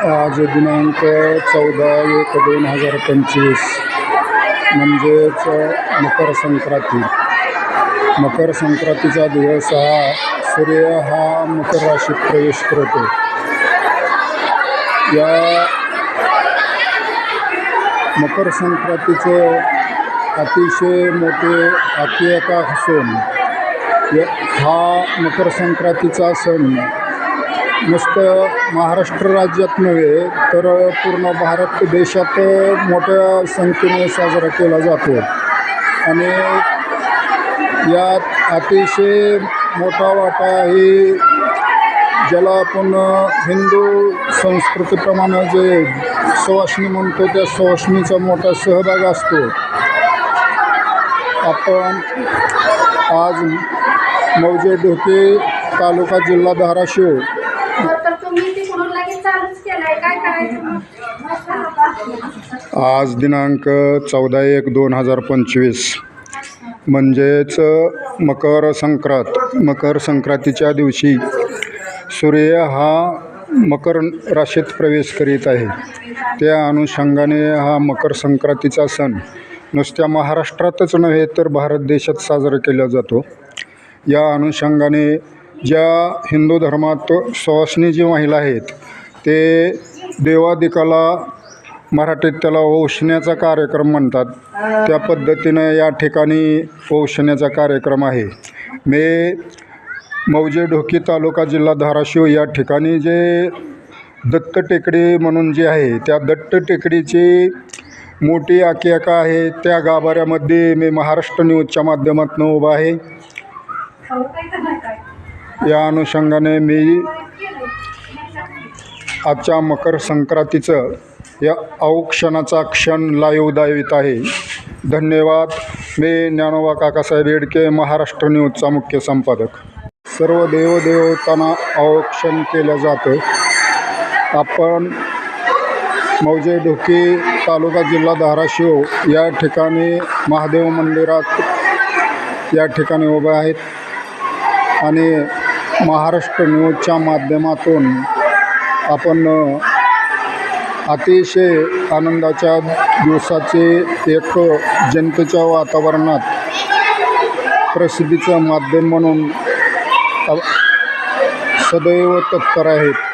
आज दिनांक चौदा एक दोन हजार पंचवीस म्हणजेच मकर संक्रांती. मकर संक्रांतीचा दिवस हा सूर्य हा मकर राशीत प्रवेश करतो. या मकर संक्रांतीचं अतिशय मोठे आख्यायिका असून हा मकर संक्रांतीचा सण नुसतं महाराष्ट्र राज्यात नव्हे तर पूर्ण भारत देशात मोठ्या संख्येने साजरा केला जातो. आणि यात अतिशय मोठा वाटा ही ज्याला आपण हिंदू संस्कृतीप्रमाणे जे सुवासनी म्हणतो त्या सुवासनीचा मोठा सहभाग असतो. आपण आज मौजे ढोके तालुका जिल्हा धाराशिव आज दिनांक चौदा एक दोन हजार पंचवीस. म्हणजेच मकर संक्रांत मकर संक्रांतीच्या दिवशी सूर्य हा मकर राशीत प्रवेश करीत आहे. त्या अनुषंगाने हा मकर संक्रांतीचा सण नुसत्या महाराष्ट्रातच नव्हे तर भारत देशात साजरा केला जातो. या अनुषंगाने ज्या हिंदू धर्मात सुवासनी जी महिला आहेत ते देवादिकाला मराठीत त्याला औषण्याचा कार्यक्रम म्हणतात. त्या पद्धतीनं या ठिकाणी औषण्याचा कार्यक्रम आहे. मी मौजे ढोकी तालुका जिल्हा धाराशिव या ठिकाणी जे दत्त टेकडी म्हणून जे आहे त्या दत्त टेकडीची मोठी आख्यायिका आहे. त्या गाभाऱ्यामध्ये मी महाराष्ट्र न्यूजच्या माध्यमातून उभा आहे. या अनुषंगाने मी आजच्या मकर संक्रांतीचं या औक्षणाचा क्षण लाईव्ह आहे. धन्यवाद. मी ज्ञानोबा काकासाहेब येडके महाराष्ट्र न्यूजचा मुख्य संपादक. सर्व देवदेवतांना औक्षण केलं जातं. आपण मौजे ढोकी तालुका जिल्हा धाराशिव या ठिकाणी महादेव मंदिरात या ठिकाणी उभे आहेत. आणि महाराष्ट्र न्यूजच्या माध्यमातून आपण अतिशय आनंदाच्या दिवसाचे एक जनतेच्या वातावरणात प्रसिद्धीचं माध्यम म्हणून सदैव तत्पर आहेत.